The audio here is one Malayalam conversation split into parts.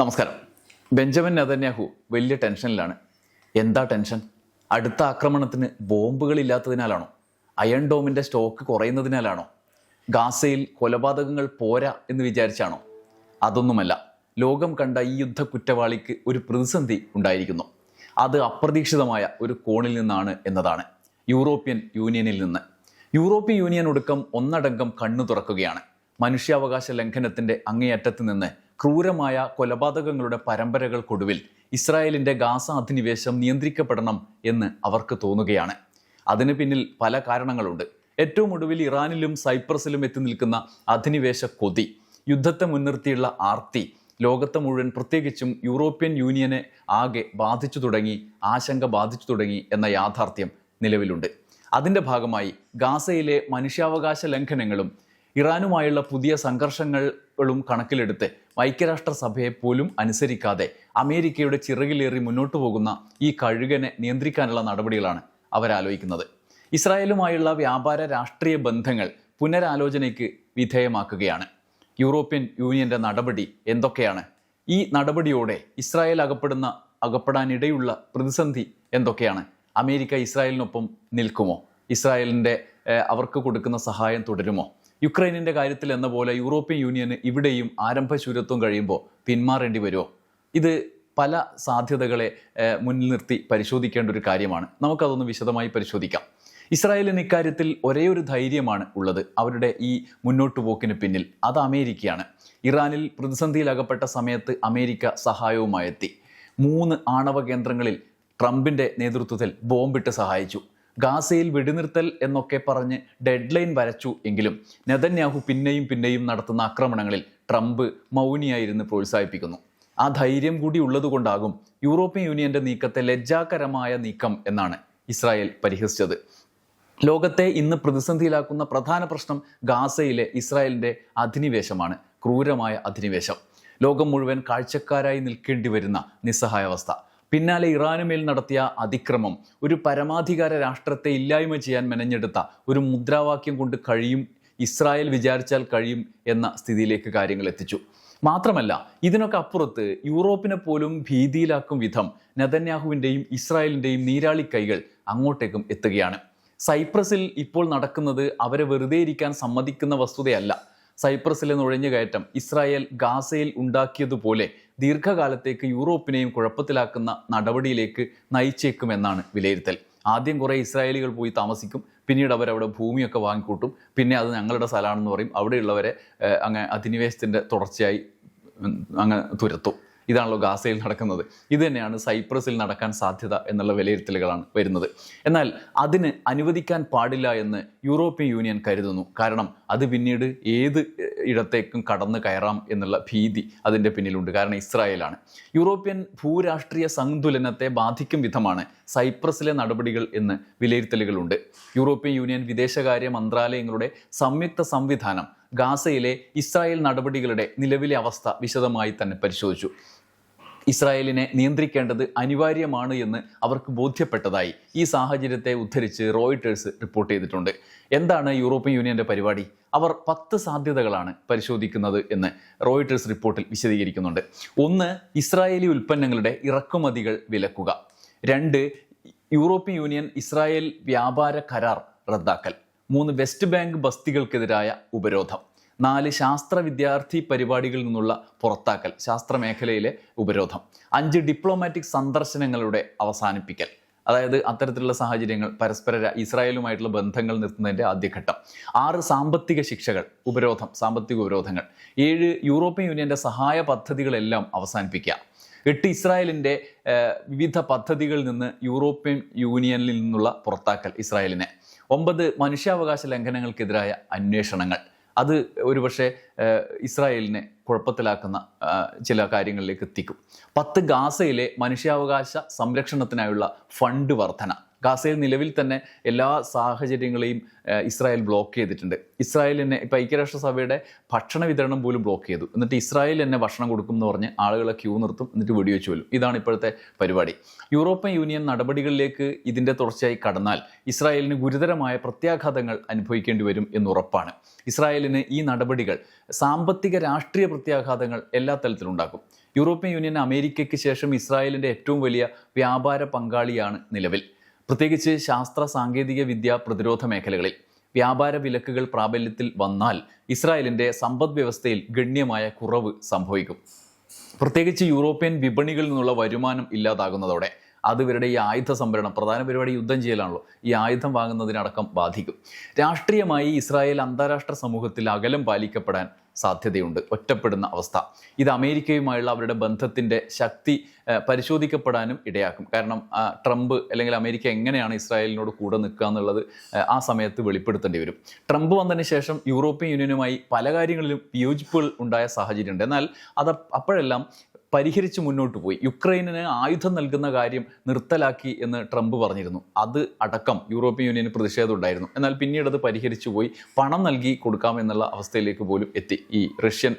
നമസ്കാരം. ബെഞ്ചമിൻ നെതന്യാഹു വലിയ ടെൻഷനിലാണ്. എന്താ ടെൻഷൻ? അടുത്ത ആക്രമണത്തിന് ബോംബുകൾ ഇല്ലാത്തതിനാലാണോ അയൺ ഡോമിന്റെ സ്റ്റോക്ക് കുറയുന്നതിനാലാണോ? ഗാസയിൽ കൊലപാതകങ്ങൾ പോരാ എന്ന് വിചാരിച്ചാണോ? അതൊന്നുമല്ല. ലോകം കണ്ട ഈ യുദ്ധ കുറ്റവാളിക്ക് ഒരു പ്രതിസന്ധി ഉണ്ടായിരിക്കുന്നു. അത് അപ്രതീക്ഷിതമായ ഒരു കോണിൽ നിന്നാണ് എന്നതാണ്. യൂറോപ്യൻ യൂണിയനിൽ നിന്ന്. യൂറോപ്യൻ യൂണിയൻ ഒടുക്കം ഒന്നടങ്കം കണ്ണു തുറക്കുകയാണ്. മനുഷ്യാവകാശ ലംഘനത്തിന്റെ അങ്ങേയറ്റത്ത് നിന്ന് ക്രൂരമായ കൊലപാതകങ്ങളുടെ പരമ്പരകൾക്കൊടുവിൽ ഇസ്രായേലിന്റെ ഗാസ അധിനിവേശം നിയന്ത്രിക്കപ്പെടണം എന്ന് അവർക്ക് തോന്നുകയാണ്. അതിന് പിന്നിൽ പല കാരണങ്ങളുണ്ട്. ഏറ്റവും ഒടുവിൽ ഇറാനിലും സൈപ്രസിലും എത്തി നിൽക്കുന്ന അധിനിവേശ കൊതി യുദ്ധത്തെ മുൻനിർത്തിയുള്ള ആർത്തി ലോകത്തെ മുഴുവൻ പ്രത്യേകിച്ചും യൂറോപ്യൻ യൂണിയനെ ആകെ ബാധിച്ചു തുടങ്ങി ആശങ്ക ബാധിച്ചു തുടങ്ങി എന്ന യാഥാർത്ഥ്യം നിലവിലുണ്ട്. അതിന്റെ ഭാഗമായി ഗാസയിലെ മനുഷ്യാവകാശ ലംഘനങ്ങളും ഇറാനുമായുള്ള പുതിയ സംഘർഷങ്ങളും കണക്കിലെടുത്ത് ഐക്യരാഷ്ട്രസഭയെ പോലും അനുസരിക്കാതെ അമേരിക്കയുടെ ചിറകിലേറി മുന്നോട്ടു പോകുന്ന ഈ കഴുകനെ നിയന്ത്രിക്കാനുള്ള നടപടികളാണ് അവരാലോചിക്കുന്നത്. ഇസ്രായേലുമായുള്ള വ്യാപാര രാഷ്ട്രീയ ബന്ധങ്ങൾ പുനരാലോചനയ്ക്ക് വിധേയമാക്കുകയാണ്. യൂറോപ്യൻ യൂണിയന്റെ നടപടി എന്തൊക്കെയാണ്? ഈ നടപടിയോടെ ഇസ്രായേൽ അകപ്പെടുന്ന അകപ്പെടാനിടയുള്ള പ്രതിസന്ധി എന്തൊക്കെയാണ്? അമേരിക്ക ഇസ്രായേലിനൊപ്പം നിൽക്കുമോ? ഇസ്രായേലിന്റെ അവർക്ക് കൊടുക്കുന്ന സഹായം തുടരുമോ? യുക്രൈനിന്റെ കാര്യത്തിൽ എന്ന പോലെ യൂറോപ്യൻ യൂണിയന് ഇവിടെയും ആരംഭശൂരത്വം കഴിയുമ്പോൾ പിന്മാറേണ്ടി വരുമോ? ഇത് പല സാധ്യതകളെ മുന്നിൽ നിർത്തി പരിശോധിക്കേണ്ട ഒരു കാര്യമാണ്. നമുക്കതൊന്ന് വിശദമായി പരിശോധിക്കാം. ഇസ്രായേലിന് ഇക്കാര്യത്തിൽ ഒരേ ഒരു ധൈര്യമാണ് ഉള്ളത്. അവരുടെ ഈ മുന്നോട്ടു പോക്കിന് പിന്നിൽ. അത് അമേരിക്കയാണ്. ഇറാനിൽ പ്രതിസന്ധിയിലകപ്പെട്ട സമയത്ത് അമേരിക്ക സഹായവുമായെത്തി. മൂന്ന് ആണവ കേന്ദ്രങ്ങളിൽ ട്രംപിന്റെ നേതൃത്വത്തിൽ ബോംബിട്ട് സഹായിച്ചു. ഗാസയിൽ വെടിനിർത്തൽ എന്നൊക്കെ പറഞ്ഞ് ഡെഡ് ലൈൻ വരച്ചു എങ്കിലും നെതന്യാഹു പിന്നെയും പിന്നെയും നടത്തുന്ന ആക്രമണങ്ങളിൽ ട്രംപ് മൗനിയായിരുന്ന് പ്രോത്സാഹിപ്പിക്കുന്നു. ആ ധൈര്യം കൂടി ഉള്ളതുകൊണ്ടാകും യൂറോപ്യൻ യൂണിയന്റെ നീക്കത്തെ ലജ്ജാകരമായ നീക്കം എന്നാണ് ഇസ്രായേൽ പരിഹസിച്ചത്. ലോകത്തെ ഇന്ന് പ്രതിസന്ധിയിലാക്കുന്ന പ്രധാന പ്രശ്നം ഗാസയിലെ ഇസ്രായേലിന്റെ അധിനിവേശമാണ് ക്രൂരമായ അധിനിവേശം. ലോകം മുഴുവൻ കാഴ്ചക്കാരായി നിൽക്കേണ്ടി വരുന്ന നിസ്സഹായാവസ്ഥ. പിന്നാലെ ഇറാനുമേൽ നടത്തിയ അതിക്രമം ഒരു പരമാധികാര രാഷ്ട്രത്തെ ഇല്ലായ്മ ചെയ്യാൻ മെനഞ്ഞെടുത്ത ഒരു മുദ്രാവാക്യം കൊണ്ട് കഴിയും ഇസ്രായേൽ വിചാരിച്ചാൽ കഴിയും എന്ന സ്ഥിതിയിലേക്ക് കാര്യങ്ങൾ എത്തിച്ചു. മാത്രമല്ല ഇതിനൊക്കെ അപ്പുറത്ത് യൂറോപ്പിനെ പോലും ഭീതിയിലാക്കും വിധം നെതന്യാഹുവിന്റെയും ഇസ്രായേലിന്റെയും നീരാളി കൈകൾ അങ്ങോട്ടേക്കും എത്തുകയാണ്. സൈപ്രസിൽ ഇപ്പോൾ നടക്കുന്നത് അവരെ വെറുതെ ഇരിക്കാൻ സമ്മതിക്കുന്ന വസ്തുതയല്ല. സൈപ്രസിലെ നുഴഞ്ഞുകയറ്റം ഇസ്രായേൽ ഗാസയിൽ ഉണ്ടാക്കിയതുപോലെ ദീർഘകാലത്തേക്ക് യൂറോപ്പിനെയും കുഴപ്പത്തിലാക്കുന്ന നടപടിയിലേക്ക് നയിച്ചേക്കുമെന്നാണ് വിലയിരുത്തൽ. ആദ്യം കുറേ ഇസ്രായേലികൾ പോയി താമസിക്കും. പിന്നീട് അവരവിടെ ഭൂമിയൊക്കെ വാങ്ങിക്കൂട്ടും. പിന്നെ അത് ഞങ്ങളുടെ സ്ഥലമാണെന്ന് പറയും. അവിടെയുള്ളവരെ അങ്ങ് അധിനിവേശത്തിന്റെ തുടർച്ചയായി അങ്ങ് തുരത്തും. ഇതാണല്ലോ ഗാസയിൽ നടക്കുന്നത്. ഇത് തന്നെയാണ് സൈപ്രസിൽ നടക്കാൻ സാധ്യത എന്നുള്ള വിലയിരുത്തലുകളാണ് വരുന്നത്. എന്നാൽ അതിന് അനുവദിക്കാൻ പാടില്ല എന്ന് യൂറോപ്യൻ യൂണിയൻ കരുതുന്നു. കാരണം അത് പിന്നീട് ഏത് ഇടത്തേക്കും കടന്നു കയറാം എന്നുള്ള ഭീതി അതിന്റെ പിന്നിലുണ്ട്. കാരണം ഇസ്രായേലാണ്. യൂറോപ്യൻ ഭൂരാഷ്ട്രീയ സന്തുലനത്തെ ബാധിക്കും വിധമാണ് സൈപ്രസിലെ നടപടികൾ എന്ന് വിലയിരുത്തലുകളുണ്ട്. യൂറോപ്യൻ യൂണിയൻ വിദേശകാര്യ മന്ത്രാലയങ്ങളുടെ സംയുക്ത സംവിധാനം ഗാസയിലെ ഇസ്രായേൽ നടപടികളുടെ നിലവിലെ അവസ്ഥ വിശദമായി തന്നെ പരിശോധിച്ചു. ഇസ്രായേലിനെ നിയന്ത്രിക്കേണ്ടത് അനിവാര്യമാണ് എന്ന് അവർക്ക് ബോധ്യപ്പെട്ടതായി ഈ സാഹചര്യത്തെ ഉദ്ധരിച്ച് റോയിട്ടേഴ്സ് റിപ്പോർട്ട് ചെയ്തിട്ടുണ്ട്. എന്താണ് യൂറോപ്യൻ യൂണിയന്റെ പരിപാടി? അവർ പത്ത് സാധ്യതകളാണ് പരിശോധിക്കുന്നത് എന്ന് റോയിട്ടേഴ്സ് റിപ്പോർട്ടിൽ വിശദീകരിക്കുന്നുണ്ട്. ഒന്ന് ഇസ്രായേലി ഉൽപ്പന്നങ്ങളുടെ ഇറക്കുമതികൾ വിലക്കുക. രണ്ട് യൂറോപ്യൻ യൂണിയൻ ഇസ്രായേൽ വ്യാപാര കരാർ റദ്ദാക്കൽ. മൂന്ന് വെസ്റ്റ് ബാങ്ക് ബസ്തികൾക്കെതിരായ ഉപരോധം. നാല് ശാസ്ത്ര വിദ്യാർത്ഥി പരിപാടികളിൽ നിന്നുള്ള പുറത്താക്കൽ ശാസ്ത്ര മേഖലയിലെ ഉപരോധം. അഞ്ച് ഡിപ്ലോമാറ്റിക് സന്ദർശനങ്ങളുടെ അവസാനിപ്പിക്കൽ. അതായത് അത്തരത്തിലുള്ള സാഹചര്യങ്ങൾ പരസ്പര ഇസ്രായേലുമായിട്ടുള്ള ബന്ധങ്ങൾ നിർത്തുന്നതിന്റെ ആദ്യഘട്ടം. ആറ് സാമ്പത്തിക ശിക്ഷകൾ ഉപരോധം സാമ്പത്തിക ഉപരോധങ്ങൾ. ഏഴ് യൂറോപ്യൻ യൂണിയന്റെ സഹായ പദ്ധതികളെല്ലാം അവസാനിപ്പിക്കുക. എട്ട് ഇസ്രായേലിന്റെ വിവിധ പദ്ധതികളിൽ നിന്ന് യൂറോപ്യൻ യൂണിയനിൽ നിന്നുള്ള പുറത്താക്കൽ ഇസ്രായേലിനെ. ഒമ്പത് മനുഷ്യാവകാശ ലംഘനങ്ങൾക്കെതിരായ അന്വേഷണങ്ങൾ. അത് ഒരുപക്ഷെ ഇസ്രായേലിനെ കുഴപ്പത്തിലാക്കുന്ന ചില കാര്യങ്ങളിലേക്ക് എത്തിക്കും. പത്ത് ഗാസയിലെ മനുഷ്യാവകാശ സംരക്ഷണത്തിനായുള്ള ഫണ്ട് വർധന. ഗാസയിൽ നിലവിൽ തന്നെ എല്ലാ സാഹചര്യങ്ങളെയും ഇസ്രായേൽ ബ്ലോക്ക് ചെയ്തിട്ടുണ്ട്. ഇസ്രായേൽ തന്നെ ഇപ്പം ഐക്യരാഷ്ട്രസഭയുടെ ഭക്ഷണ വിതരണം പോലും ബ്ലോക്ക് ചെയ്തു. എന്നിട്ട് ഇസ്രായേൽ തന്നെ ഭക്ഷണം കൊടുക്കും എന്ന് പറഞ്ഞ് ആളുകളെ ക്യൂ നിർത്തും എന്നിട്ട് വെടിവെച്ച് കൊല്ലും. ഇതാണ് ഇപ്പോഴത്തെ പരിപാടി. യൂറോപ്യൻ യൂണിയൻ നടപടികളിലേക്ക് ഇതിന്റെ തുടർച്ചയായി കടന്നാൽ ഇസ്രായേലിന് ഗുരുതരമായ പ്രത്യാഘാതങ്ങൾ അനുഭവിക്കേണ്ടി വരും എന്നുറപ്പാണ് ഇസ്രായേലിന് ഈ നടപടികൾ സാമ്പത്തിക രാഷ്ട്രീയ പ്രത്യാഘാതങ്ങൾ എല്ലാ തലത്തിലും ഉണ്ടാക്കും. യൂറോപ്യൻ യൂണിയൻ അമേരിക്കയ്ക്ക് ശേഷം ഇസ്രായേലിന്റെ ഏറ്റവും വലിയ വ്യാപാര പങ്കാളിയാണ് നിലവിൽ. പ്രത്യേകിച്ച് ശാസ്ത്ര സാങ്കേതിക വിദ്യ പ്രതിരോധ മേഖലകളിൽ വ്യാപാര വിലക്കുകൾ പ്രാബല്യത്തിൽ വന്നാൽ ഇസ്രായേലിന്റെ സമ്പദ് വ്യവസ്ഥയിൽ ഗണ്യമായ കുറവ് സംഭവിക്കും. പ്രത്യേകിച്ച് യൂറോപ്യൻ വിപണികളിൽ നിന്നുള്ള വരുമാനം ഇല്ലാതാകുന്നതോടെ അത് ഇവരുടെ ഈ ആയുധ സംഭരണം പ്രധാന പരിപാടി യുദ്ധം ചെയ്യലാണല്ലോ ഈ ആയുധം വാങ്ങുന്നതിനടക്കം ബാധിക്കും. രാഷ്ട്രീയമായി ഇസ്രായേൽ അന്താരാഷ്ട്ര സമൂഹത്തിൽ അകലം പാലിക്കപ്പെടാൻ സാധ്യതയുണ്ട്. ഒറ്റപ്പെടുന്ന അവസ്ഥ. ഇത് അമേരിക്കയുമായുള്ള അവരുടെ ബന്ധത്തിന്റെ ശക്തി പരിശോധിക്കപ്പെടാനും ഇടയാക്കും. കാരണം ട്രംപ് അല്ലെങ്കിൽ അമേരിക്ക എങ്ങനെയാണ് ഇസ്രായേലിനോട് കൂടെ നിൽക്കുക എന്നുള്ളത് ആ സമയത്ത് വെളിപ്പെടുത്തേണ്ടി വരും. ട്രംപ് വന്നതിന് ശേഷം യൂറോപ്യൻ യൂണിയനുമായി പല കാര്യങ്ങളിലും വിയോജിപ്പുകൾ ഉണ്ടായ സാഹചര്യമുണ്ട്. എന്നാൽ അത് അപ്പോഴെല്ലാം പരിഹരിച്ച് മുന്നോട്ട് പോയി. യുക്രൈനിന് ആയുധം നൽകുന്ന കാര്യം നിർത്തലാക്കി എന്ന് ട്രംപ് പറഞ്ഞിരുന്നു. അത് അടക്കം യൂറോപ്യൻ യൂണിയന് പ്രതിഷേധം ഉണ്ടായിരുന്നു. എന്നാൽ പിന്നീട് അത് പരിഹരിച്ചു പോയി. പണം നൽകി കൊടുക്കാം എന്നുള്ള അവസ്ഥയിലേക്ക് പോലും എത്തി. ഈ റഷ്യൻ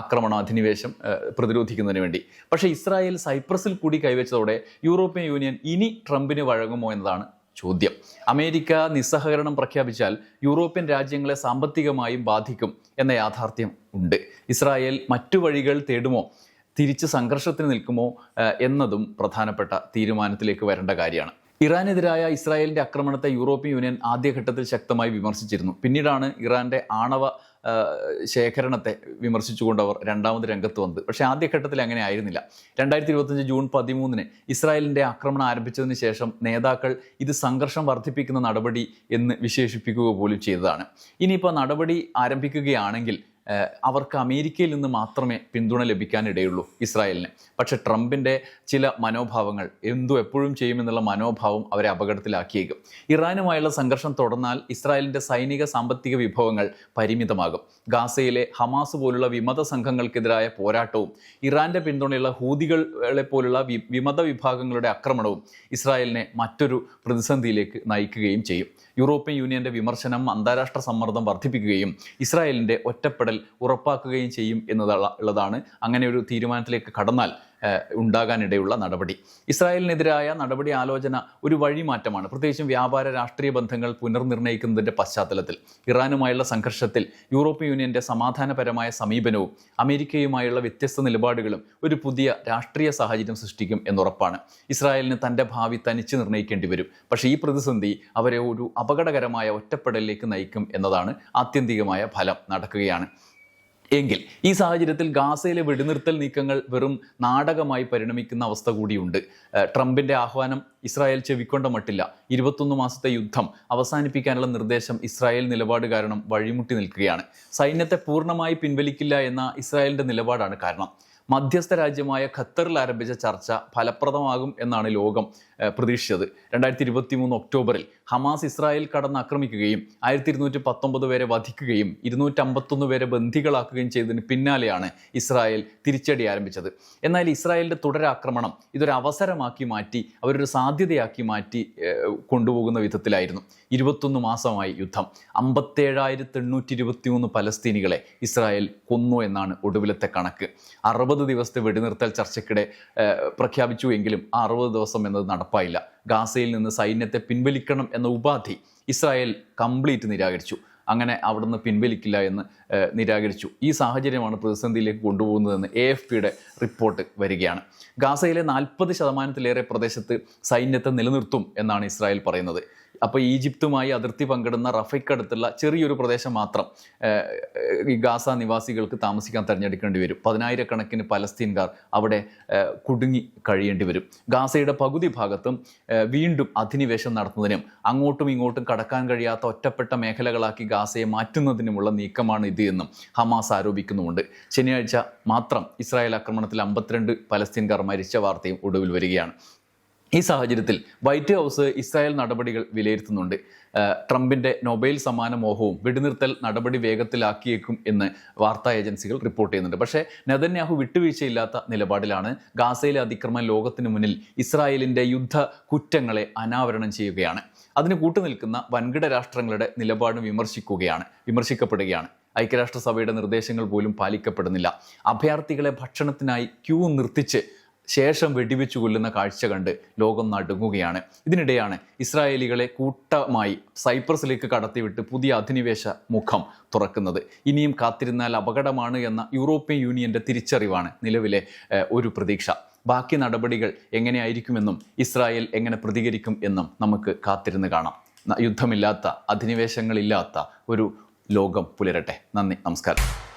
ആക്രമണ അധിനിവേശം പ്രതിരോധിക്കുന്നതിന് വേണ്ടി. പക്ഷേ ഇസ്രായേൽ സൈപ്രസിൽ കൂടി കൈവച്ചതോടെ യൂറോപ്യൻ യൂണിയൻ ഇനി ട്രംപിന് വഴങ്ങുമോ എന്നതാണ് ചോദ്യം. അമേരിക്ക നിസ്സഹകരണം പ്രഖ്യാപിച്ചാൽ യൂറോപ്യൻ രാജ്യങ്ങളെ സാമ്പത്തികമായും ബാധിക്കും എന്ന യാഥാർത്ഥ്യം ഉണ്ട്. ഇസ്രായേൽ മറ്റു വഴികൾ തേടുമോ തിരിച്ച് സംഘർഷത്തിന് നിൽക്കുമോ എന്നതും പ്രധാനപ്പെട്ട തീരുമാനത്തിലേക്ക് വരേണ്ട കാര്യമാണ്. ഇറാനെതിരായ ഇസ്രായേലിന്റെ ആക്രമണത്തെ യൂറോപ്യൻ യൂണിയൻ ആദ്യഘട്ടത്തിൽ ശക്തമായി വിമർശിച്ചിരുന്നു. പിന്നീടാണ് ഇറാന്റെ ആണവ ശേഖരണത്തെ വിമർശിച്ചുകൊണ്ട് അവർ രണ്ടാമത് രംഗത്ത് വന്നത്. പക്ഷേ ആദ്യഘട്ടത്തിൽ അങ്ങനെ ആയിരുന്നില്ല. രണ്ടായിരത്തി ഇരുപത്തഞ്ച് ജൂൺ പതിമൂന്നിന് ഇസ്രായേലിന്റെ ആക്രമണം ആരംഭിച്ചതിന് ശേഷം നേതാക്കൾ ഇത് സംഘർഷം വർദ്ധിപ്പിക്കുന്ന നടപടി എന്ന് വിശേഷിപ്പിക്കുക പോലും ചെയ്തതാണ്. ഇനിയിപ്പോൾ നടപടി ആരംഭിക്കുകയാണെങ്കിൽ അവർക്ക് അമേരിക്കയിൽ നിന്ന് മാത്രമേ പിന്തുണ ലഭിക്കാനിടയുള്ളൂ ഇസ്രായേലിന്. പക്ഷെ ട്രംപിന്റെ ചില മനോഭാവങ്ങൾ എന്തു എപ്പോഴും ചെയ്യുമെന്നുള്ള മനോഭാവം അവരെ അപകടത്തിലാക്കിയേക്കും. ഇറാനുമായുള്ള സംഘർഷം തുടർന്നാൽ ഇസ്രായേലിന്റെ സൈനിക സാമ്പത്തിക വിഭവങ്ങൾ പരിമിതമാകും. ഗാസയിലെ ഹമാസ് പോലുള്ള വിമത സംഘങ്ങൾക്കെതിരായ പോരാട്ടവും ഇറാന്റെ പിന്തുണയുള്ള ഹൂതികളെ പോലുള്ള വിമത വിഭാഗങ്ങളുടെ ആക്രമണവും ഇസ്രായേലിനെ മറ്റൊരു പ്രതിസന്ധിയിലേക്ക് നയിക്കുകയും ചെയ്യും. യൂറോപ്യൻ യൂണിയന്റെ വിമർശനം അന്താരാഷ്ട്ര സമ്മർദ്ദം വർദ്ധിപ്പിക്കുകയും ഇസ്രായേലിന്റെ ഒറ്റപ്പെടൽ ഉറപ്പാക്കുകയും ചെയ്യും എന്നതാണ് അങ്ങനെ ഒരു തീരുമാനത്തിലേക്ക് കടന്നാൽ ഉണ്ടാകാനിടയുള്ള നടപടി. ഇസ്രായേലിനെതിരായ നടപടി ആലോചന ഒരു വഴിമാറ്റമാണ്. പ്രത്യേകിച്ചും വ്യാപാര രാഷ്ട്രീയ ബന്ധങ്ങൾ പുനർനിർണയിക്കുന്നതിന്റെ പശ്ചാത്തലത്തിൽ ഇറാനുമായുള്ള സംഘർഷത്തിൽ യൂറോപ്യൻ യൂണിയന്റെ സമാധാനപരമായ സമീപനവും അമേരിക്കയുമായുള്ള വ്യത്യസ്ത നിലപാടുകളും ഒരു പുതിയ രാഷ്ട്രീയ സാഹചര്യം സൃഷ്ടിക്കും എന്നുറപ്പാണ്. ഇസ്രായേലിന് തന്റെ ഭാവി തനിച്ച് നിർണയിക്കേണ്ടി വരും. പക്ഷേ ഈ പ്രതിസന്ധി അവരെ ഒരു അപകടകരമായ ഒറ്റപ്പെടലിലേക്ക് നയിക്കും എന്നതാണ് ആത്യന്തികമായ ഫലം നടക്കുകയാണ്. എങ്കിൽ ഈ സാഹചര്യത്തിൽ ഗാസയിലെ വെടിനിർത്തൽ നീക്കങ്ങൾ വെറും നാടകമായി പരിണമിക്കുന്ന അവസ്ഥ കൂടിയുണ്ട്. ട്രംപിന്റെ ആഹ്വാനം ഇസ്രായേൽ ചെവിക്കൊണ്ട മട്ടില്ല. ഇരുപത്തൊന്ന് മാസത്തെ യുദ്ധം അവസാനിപ്പിക്കാനുള്ള നിർദ്ദേശം ഇസ്രായേൽ നിലപാട് കാരണം വഴിമുട്ടി നിൽക്കുകയാണ്. സൈന്യത്തെ പൂർണമായി പിൻവലിക്കില്ല എന്ന ഇസ്രായേലിന്റെ നിലപാടാണ് കാരണം. മധ്യസ്ഥ രാജ്യമായ ഖത്തറിൽ ആരംഭിച്ച ചർച്ച ഫലപ്രദമാകും എന്നാണ് ലോകം പ്രതീക്ഷിച്ചത്. രണ്ടായിരത്തി ഇരുപത്തി മൂന്ന് ഒക്ടോബറിൽ ഹമാസ് ഇസ്രായേൽ കടന്ന് ആക്രമിക്കുകയും ആയിരത്തി ഇരുന്നൂറ്റി പത്തൊമ്പത് പേരെ വധിക്കുകയും ഇരുന്നൂറ്റമ്പത്തൊന്ന് പേരെ ബന്ധികളാക്കുകയും ചെയ്തതിന് പിന്നാലെയാണ് ഇസ്രായേൽ തിരിച്ചടി ആരംഭിച്ചത്. എന്നാൽ ഇസ്രായേലിന്റെ തുടരാക്രമണം ഇതൊരു അവസരമാക്കി മാറ്റി അവരൊരു സാധ്യതയാക്കി മാറ്റി കൊണ്ടുപോകുന്ന വിധത്തിലായിരുന്നു. ഇരുപത്തൊന്ന് മാസമായി യുദ്ധം. അമ്പത്തേഴായിരത്തി എണ്ണൂറ്റി ഇരുപത്തി മൂന്ന് പലസ്തീനികളെ ഇസ്രായേൽ കൊന്നു എന്നാണ് ഒടുവിലത്തെ കണക്ക്. അറുപത് ദിവസത്തെ വെടിനിർത്തൽ ചർച്ചയ്ക്കിടെ പ്രഖ്യാപിച്ചു എങ്കിലും ആ അറുപത് ദിവസം എന്നത് നടപ്പായില്ല. ഗാസയിൽ നിന്ന് സൈന്യത്തെ പിൻവലിക്കണം എന്ന ഉപാധി ഇസ്രായേൽ കംപ്ലീറ്റ് നിരാകരിച്ചു. അങ്ങനെ അവിടുന്ന് പിൻവലിക്കില്ല എന്ന് നിരാകരിച്ചു. ഈ സാഹചര്യമാണ് പ്രതിസന്ധിയിലേക്ക് കൊണ്ടുപോകുന്നതെന്ന് എ എഫ് പിയുടെ റിപ്പോർട്ട് വരികയാണ്. ഗാസയിലെ നാൽപ്പത് ശതമാനത്തിലേറെ പ്രദേശത്ത് സൈന്യത്തെ നിലനിർത്തും എന്നാണ് ഇസ്രായേൽ പറയുന്നത്. അപ്പോൾ ഈജിപ്തുമായി അതിർത്തി പങ്കിടുന്ന റഫയ്ക്കടുത്തുള്ള ചെറിയൊരു പ്രദേശം മാത്രം ഈ ഗാസ നിവാസികൾക്ക് താമസിക്കാൻ തിരഞ്ഞെടുക്കേണ്ടി വരും. പതിനായിരക്കണക്കിന് പലസ്തീൻകാർ അവിടെ കുടുങ്ങി കഴിയേണ്ടി വരും. ഗാസയുടെ പകുതി ഭാഗത്തും വീണ്ടും അധിനിവേശം നടത്തുന്നതിനും അങ്ങോട്ടും ഇങ്ങോട്ടും കടക്കാൻ കഴിയാത്ത ഒറ്റപ്പെട്ട മേഖലകളാക്കി ഗാസയെ മാറ്റുന്നതിനുമുള്ള നീക്കമാണ് ഇത് എന്നും ഹമാസ് ആരോപിക്കുന്നുമുണ്ട്. ശനിയാഴ്ച മാത്രം ഇസ്രായേൽ ആക്രമണത്തിൽ അമ്പത്തിരണ്ട് പലസ്തീൻകാർ മരിച്ച വാർത്തയും ഒടുവിൽ വരികയാണ്. ഈ സാഹചര്യത്തിൽ വൈറ്റ് ഹൗസ് ഇസ്രായേൽ നടപടികൾ വിലയിരുത്തുന്നുണ്ട്. ട്രംപിന്റെ നൊബേൽ സമ്മാന മോഹവും വെടിനിർത്തൽ നടപടി വേഗത്തിലാക്കിയേക്കും എന്ന് വാർത്താ ഏജൻസികൾ റിപ്പോർട്ട് ചെയ്യുന്നുണ്ട്. പക്ഷേ നെതന്യാഹു വിട്ടുവീഴ്ചയില്ലാത്ത നിലപാടിലാണ് ഗാസയിലെ അതിക്രമം ലോകത്തിന് മുന്നിൽ ഇസ്രായേലിന്റെ യുദ്ധ കുറ്റങ്ങളെ അനാവരണം ചെയ്യുകയാണ്. അതിന് കൂട്ടുനിൽക്കുന്ന വൻകിട രാഷ്ട്രങ്ങളുടെ നിലപാട് വിമർശിക്കുകയാണ് വിമർശിക്കപ്പെടുകയാണ്. ഐക്യരാഷ്ട്രസഭയുടെ നിർദ്ദേശങ്ങൾ പോലും പാലിക്കപ്പെടുന്നില്ല. അഭയാർത്ഥികളെ ഭക്ഷണത്തിനായി ക്യൂ നിർത്തിച്ച് ശേഷം വെടിവെച്ചു കൊല്ലുന്ന കാഴ്ച കണ്ട് ലോകം നടുങ്ങുകയാണ്. ഇതിനിടെയാണ് ഇസ്രായേലികളെ കൂട്ടമായി സൈപ്രസിലേക്ക് കടത്തിവിട്ട് പുതിയ അധിനിവേശ മുഖം തുറക്കുന്നത്. ഇനിയും കാത്തിരുന്നാൽ അപകടമാണ് എന്ന യൂറോപ്യൻ യൂണിയന്റെ തിരിച്ചറിവാണ് നിലവിലെ ഒരു പ്രതീക്ഷ. ബാക്കി നടപടികൾ എങ്ങനെയായിരിക്കുമെന്നും ഇസ്രായേൽ എങ്ങനെ പ്രതികരിക്കും എന്നും നമുക്ക് കാത്തിരുന്ന് കാണാം. യുദ്ധമില്ലാത്ത അധിനിവേശങ്ങളില്ലാത്ത ഒരു ലോകം പുലരട്ടെ. നന്ദി നമസ്കാരം.